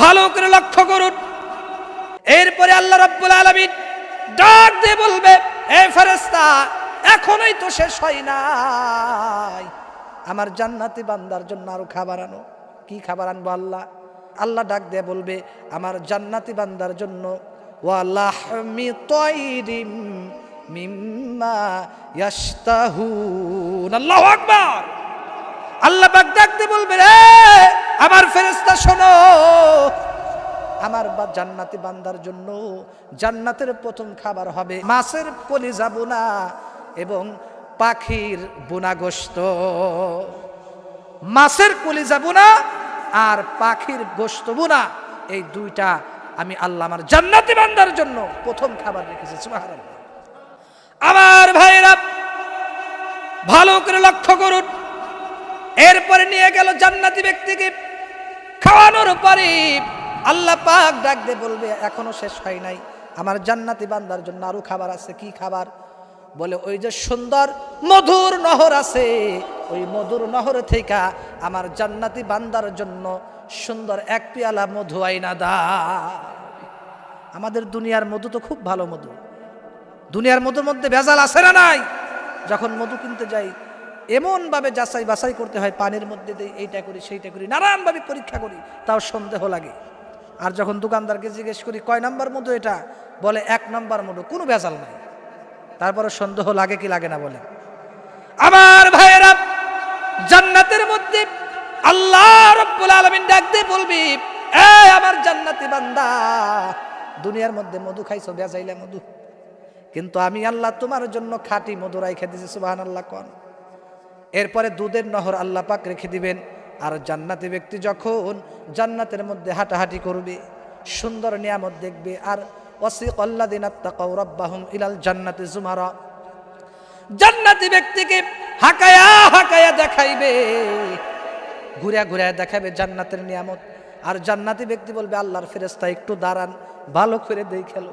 ভালো করে লক্ষ্য করুন। এরপরে আল্লাহ রাব্বুল আলামিন ডাক দিয়ে বলবে, এ ফেরেশতা, এখনোই তো শেষ হয় নাই। আমার জান্নাতি বান্দার জন্য আরও খাবার আনো। কি খাবার আনব আল্লাহ? আল্লাহ ডাক দিয়ে বলবে, আমার জান্নাতি বান্দার জন্য ওয়ালাহমি মিম্মা আল্লাহু ডাক দিয়ে বলবে রে আমার ফেরেস্তা শোনো। আমার বা জান্নাতি বান্দার জন্য জান্নাতের প্রথম খাবার হবে মাছের কলিজা বোনা এবং পাখির বোনা গোস্ত মাছের কলিজা বোনা আর পাখির গোস্ত বোনা, এই দুইটা আমি আল্লাহ আমার জান্নাতি বান্দার জন্য প্রথম খাবার রেখেছি আমার ভাইরা ভালো করে লক্ষ্য করুন। এরপরে নিয়ে গেল জান্নাতি ব্যক্তিকে খাওয়ানোর পরে আল্লাহ পাক ডাক দিয়ে বলবে, এখনও শেষ হয় নাই। আমার জান্নাতি বান্দার জন্য আরও খাবার আছে, কি খাবার? বলে, ওই যে সুন্দর মধুর নহর আছে, ওই মধুর নহর থেকে আমার জান্নাতি বান্দার জন্য সুন্দর এক পেয়ালা মধু আইনা দা আমাদের দুনিয়ার মধু তো খুব ভালো মধু। দুনিয়ার মধুর মধ্যে ভেজাল আছে না নাই? যখন মধু কিনতে যাই এমনভাবে যাচাই বাছাই করতে হয়, পানির মধ্যে দিই এইটা করি, সেইটা করি, নানানভাবে পরীক্ষা করি, তাও সন্দেহ লাগে। আর যখন দোকানদারকে জিজ্ঞেস করি, কয় নাম্বার মধু এটা? বলে, এক নাম্বার মধু, কোনো ভেজাল নাই। তারপরে সন্দেহ লাগে কি লাগে না বলে। আমার ভাইয়েরা, জান্নাতের মধ্যে আল্লাহ রব্বুল আলামিন ডাক দিয়ে বলবি, এ আমার জান্নাতি বান্দা, দুনিয়ার মধ্যে মধু খাইছো বেজাইলা মধু। কিন্তু আমি আল্লাহ তোমার জন্য খাঁটি মধু রাইখে দিয়েছি সুবাহান আল্লাহ কন। এরপরে দুধের নহর আল্লাহ পাক রেখে দিবেন। আর জান্নাতি ব্যক্তি যখন জান্নাতের মধ্যে হাঁটাহাঁটি করবে, সুন্দর নিয়ামত দেখবে, আর ওয়াসিক আল্লাদিন আত্তাকাউ রাব্বাহুম ইলাল জান্নাতি জুমারা, জান্নাতি ব্যক্তিকে হাকায়া হাকায়া দেখাইবে, ঘুরে ঘুরে দেখাবে জান্নাতের নিয়ামত। আর জান্নাতি ব্যক্তি বলবে, আল্লাহর ফেরেস্তা একটু দাঁড়ান, ভালো করে দেই খেলো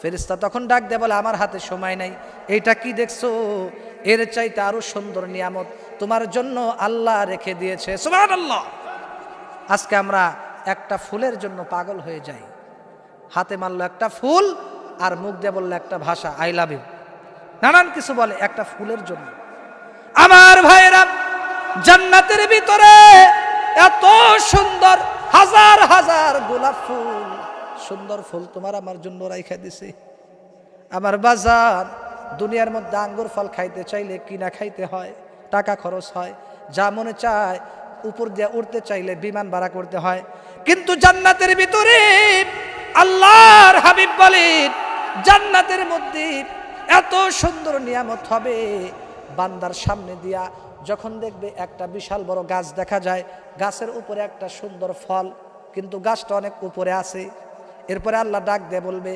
ফেরিস্তা তখন ডাক দেয়, বলে, আমার হাতে সময় নাই, এইটা কি দেখছ? এর চাইতে আরও সুন্দর নিয়ামত তোমার জন্য আল্লাহ রেখে দিয়েছে। আল্লাহ আজকে আমরা একটা ফুলের জন্য পাগল হয়ে যাই। হাতে মারলো একটা ফুল আর মুখ দিয়ে বলল একটা ভাষা আই লাভ ইউ নানান কিছু বলে একটা ফুলের জন্য। আমার ভাইয়েরা, জান্নাতের ভিতরে এত সুন্দর, হাজার হাজার গোলাপ ফুল। সুন্দর ফুল তোমার আমার জন্য রাইখা দিছে। আমার বাজার দুনিয়ার মধ্যে আঙ্গুর ফল খাইতে চাইলে কিনা খাইতে হয়, টাকা খরচ হয়, যা মনে চায় উপর দিয়ে উঠতে চাইলে বিমান ভাড়া করতে হয়। কিন্তু জান্নাতের ভিতরে আল্লাহর হাবিব বলেন, জান্নাতের মধ্যে এত সুন্দর নিয়ামত হবে, বান্দার সামনে দিয়া যখন দেখবে একটা বিশাল বড় গাছ দেখা যায়, গাছের উপরে একটা সুন্দর ফল, কিন্তু গাছটা অনেক উপরে আছে। এরপরে আল্লাহ ডাক দিয়ে বলবে,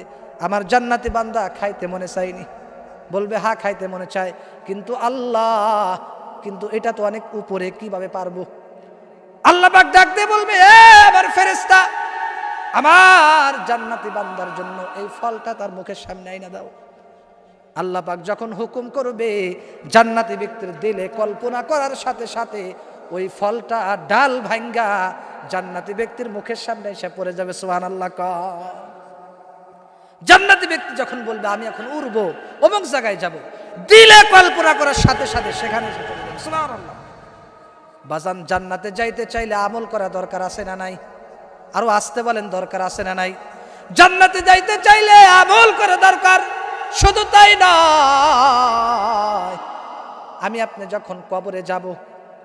আমার জান্নাতি বান্দা খাইতে মনে চাইনি বলবে হা খাইতে মনে চায়। কিন্তু আল্লাহ, কিন্তু এটা তো অনেক উপরে, কীভাবে পারব? আল্লাহ পাক ডাক দিয়ে বলবে আমার ফেরেস্তা আমার জান্নাতি বান্দার জন্য এই ফলটা তার মুখের সামনে আইনা দাও। আল্লাহ পাক যখন হুকুম করবে, জান্নাতি ব্যক্তির দিলে কল্পনা করার সাথে সাথে ওই ফলটা ডাল ভাঙ্গা জান্নাতি ব্যক্তির মুখের সামনে এসে পড়ে যাবে সোহান আল্লাহ জান্নাতি ব্যক্তি যখন বলবে, আমি এখন উড়ব, অমুক জায়গায় যাব। দিলে কল্পনা করার সাথে সাথে সেখানে বাজান জান্নাতে যাইতে চাইলে আমল করা দরকার আছে না নাই? আরও আসতে বলেন, দরকার আছে না নাই? জান্নাতে যাইতে চাইলে আমল করা দরকার, শুধু তাই নয়। আমি আপনি যখন কবরে যাব,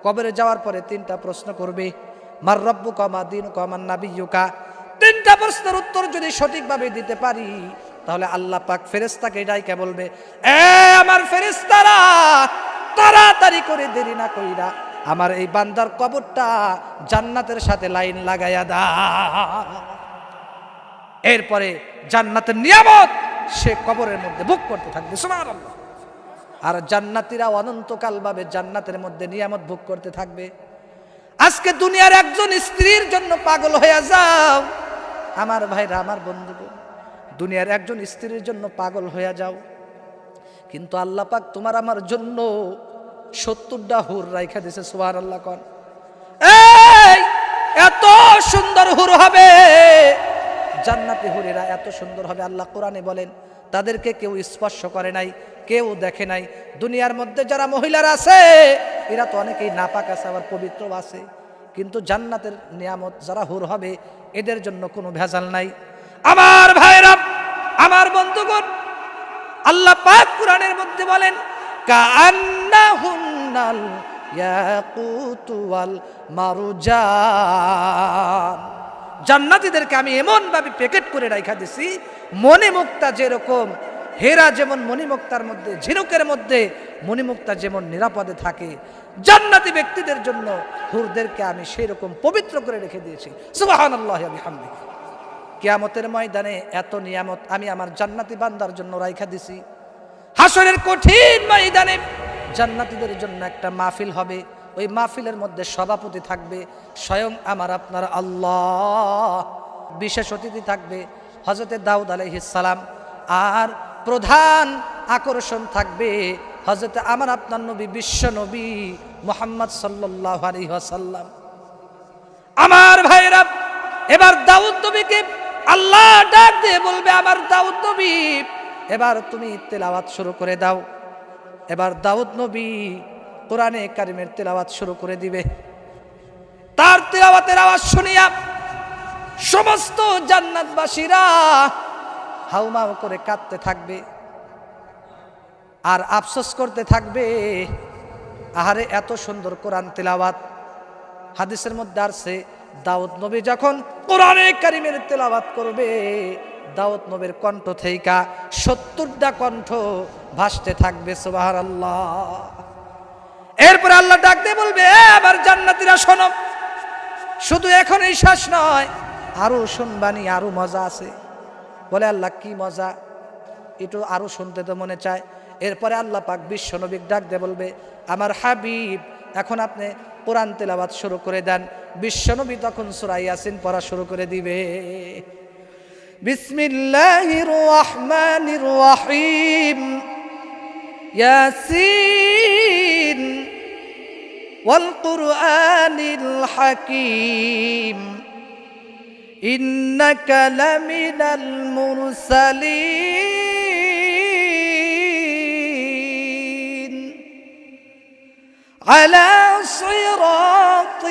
কবরে যাওয়ার পরে তিনটা প্রশ্ন করবে, মার রব্বু কমা দিন কমান নাবিয়ুকা? তিনটা প্রশ্নের উত্তর যদি সঠিকভাবে দিতে পারি, তাহলে আল্লাহ পাক ফেরেস্তাকে ডাইকে বলবে, এ আমার ফেরেস্তারা তাড়াতাড়ি করে দেরি না কইরা আমার এই বান্দার কবরটা জান্নাতের সাথে লাইন লাগাইয়া দা। এরপরে জান্নাতের নিয়ামত সে কবরের মধ্যে বুক করতে থাকবে, সুবহানাল্লাহ। আর জান্নাতিরা অনন্তকাল ভাবে জান্নাতের মধ্যে নিয়ামত ভোগ করতে থাকবে। আজকে দুনিয়ার একজন স্ত্রীর জন্য পাগল হয়ে যাও আমার ভাইরা, আমার বন্ধুগণ দুনিয়ার একজন স্ত্রীর জন্য পাগল হয়ে যাও। কিন্তু আল্লাহ পাক তোমার আমার জন্য সত্তরটা হুর রাইখা দিছে সুহার আল্লাহ কন এত সুন্দর হুর হবে। জান্নাতি হুরেরা এত সুন্দর হবে, আল্লাহ কোরআনে বলেন, তাদেরকে কেউ স্পর্শ করে নাই, কেউ দেখে নাই। দুনিয়ার মধ্যে যারা মহিলারা আছে, এরা তো অনেকেই নাপাক আছে, আবার পবিত্র আছে। কিন্তু জান্নাতের নিয়ামত যারা হুর হবে, এদের জন্য কোনো ভেজাল নাই। আমার ভাইরা আমার বন্ধুগণ, আল্লাহ পাক কোরআনের মধ্যে বলেন কান্নাহুন্নাল ইয়াকুতু ওয়াল মারুজান। জান্নাতীদেরকে আমি এমন ভাবে প্যাকেট করে রাখা দিছি, মনে মুক্তা যেরকম হেরা যেমন মণিমুক্তার মধ্যে, ঝিনুকের মধ্যে, মণিমুক্তা যেমন নিরাপদে থাকে, জান্নাতি ব্যক্তিদের জন্য হুরদেরকে আমি সেই রকম পবিত্র করে রেখে দিয়েছি। বিহামদিহি কিয়ামতের ময়দানে এত নিয়ামত আমি আমার জান্নাতি বান্দার জন্য রাইখা দিছি। হাসরের কঠিন ময়দানে জান্নাতীদের জন্য একটা মাহফিল হবে। ওই মাহফিলের মধ্যে সভাপতি থাকবে, স্বয়ং আমার আপনার আল্লাহ। বিশেষ অতিথি থাকবে হজরতে দাউদ আলহিসাল্লাম আর প্রধান আকর্ষণ থাকবে। হজরতে আমার আপনার নবী, বিশ্ব নবী মোহাম্মদ সাল্লাহ আমার ভাইরা এবার দাউদ নবীকে আল্লাহ ডাক দিয়ে বলবে, আমার দাউদ নবী, এবার তুমি তেলাওয়াত শুরু করে দাও। এবার দাউদ নবী কোরআনে কারিমের তেলাওয়াত শুরু করে দিবে। তার তেলাওয়াতের আওয়াজ শুনিয়া সমস্ত জান্নাতবাসীরা হাউমাউ করে কাঁদতে থাকবে আর আফসোস করতে থাকবে আহারে এত সুন্দর কোরআন তেলাওয়াত। হাদিসের মধ্যে আসছে দাউদ নবী যখন কোরআনে কারিমের তেলাওয়াত করবে দাউদ নবীর কণ্ঠ থেইকা সত্তরটা কণ্ঠ ভাসতে থাকবে সুবাহার আল্লাহ এরপরে আল্লাহ ডাকতে বলবে "এ, আবার জান্নাতীরা শোনো। শুধু এখন এই শ্বাস নয় আরও শুনবানি আরও মজা আছে। বলে আল্লাহ, কি মজা। একটু আরও শুনতে তো মনে চায়। এরপরে আল্লাহ পাক বিশ্বনবীক ডাক দে বলবে, আমার হাবিব, এখন আপনি কোরআন তেলাবাদ শুরু করে দেন। বিশ্বনবী তখন সুরাই ইয়াসিন পড়া শুরু করে দিবে। বিসমিল্লাহির রহমানির إنك لمن المرسلين. على صراط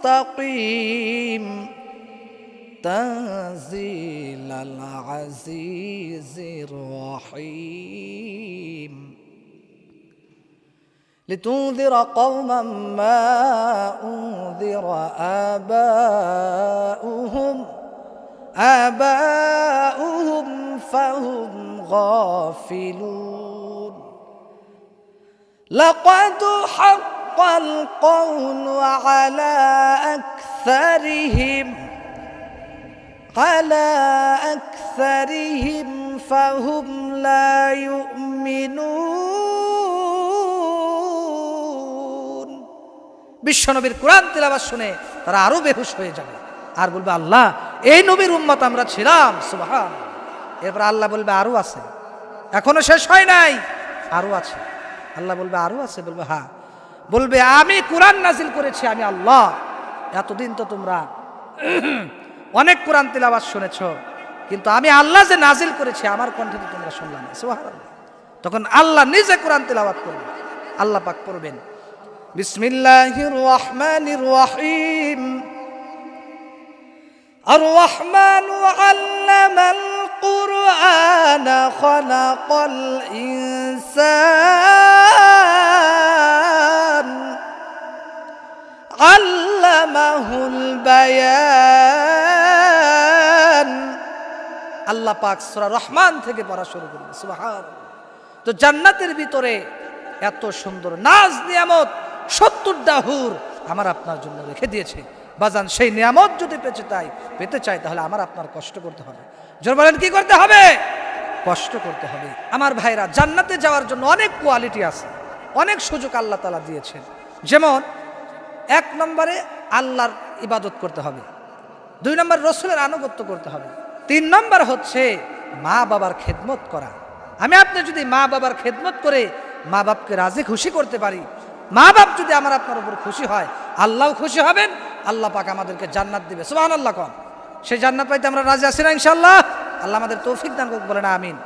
مستقيم. تنزيل العزيز الرحيم. لتنذر قوما ما أنذر آباؤهم. آباؤهم فهم غافلون. لقد حق القول على أكثرهم. على أكثرهم فهم لا يؤمنون. বিশ্বনবীর কোরআন তেলাবাস শুনে তারা আরও বেহুশ হয়ে যাবে। আর বলবে, আল্লাহ, এই নবীর উম্মত আমরা ছিলাম। সুবহান। এরপর আল্লাহ বলবে, আরও আছে। এখনও শেষ হয় নাই, আরও আছে। আল্লাহ বলবে, আরও আছে? বলবে হ্যাঁ। বলবে, আমি কোরআন নাজিল করেছি, আমি আল্লাহ। এতদিন তো তোমরা অনেক কোরআন তেলাবাস শুনেছ, কিন্তু আমি আল্লাহ যে নাজিল করেছি, আমার কণ্ঠে তো তোমরা শুনলাম না। তখন আল্লাহ নিজে কোরআন তেলাওয়াত করবে, আল্লাহ পাক করবেন বিসমিল্লাহির রহমানির রহিম الرحمن علم القرآن خلق الإنسان علمه البيان আল্লাহ পাক সূরা রহমান থেকে পড়া শুরু করবে সুবহান তো জান্নাতের ভিতরে এত সুন্দর নাজ নিয়ামত সত্তর দাহুর আমার আপনার জন্য রেখে দিয়েছে। বাজান, সেই নিয়ামত যদি পেতে চাই পেতে চাই, তাহলে আমার আপনার কষ্ট করতে হবে। জোর বলেন, কি করতে হবে? কষ্ট করতে হবে। আমার ভাইরা জান্নাতে যাওয়ার জন্য অনেক কোয়ালিটি আছে, অনেক সুযোগ আল্লাহ তালা দিয়েছেন। যেমন, এক নম্বরে আল্লাহর ইবাদত করতে হবে, দুই নম্বর রসুলের আনুগত্য করতে হবে, তিন নম্বর হচ্ছে মা বাবার খেদমত করা। আমি আপনি যদি মা বাবার খেদমত করে মা বাপকে রাজি খুশি করতে পারি মা বাপ যদি আমার আপনার উপর খুশি হয় আল্লাহ খুশি হবেন, আল্লাহ পাক আমাদেরকে জান্নাত দিবে। সুবহানাল্লাহ কন। সেই জান্নাত পাইতে আমরা রাজি আছি না ইনশাআল্লাহ। আল্লাহ আমাদের তৌফিক দান বলে না আমিন।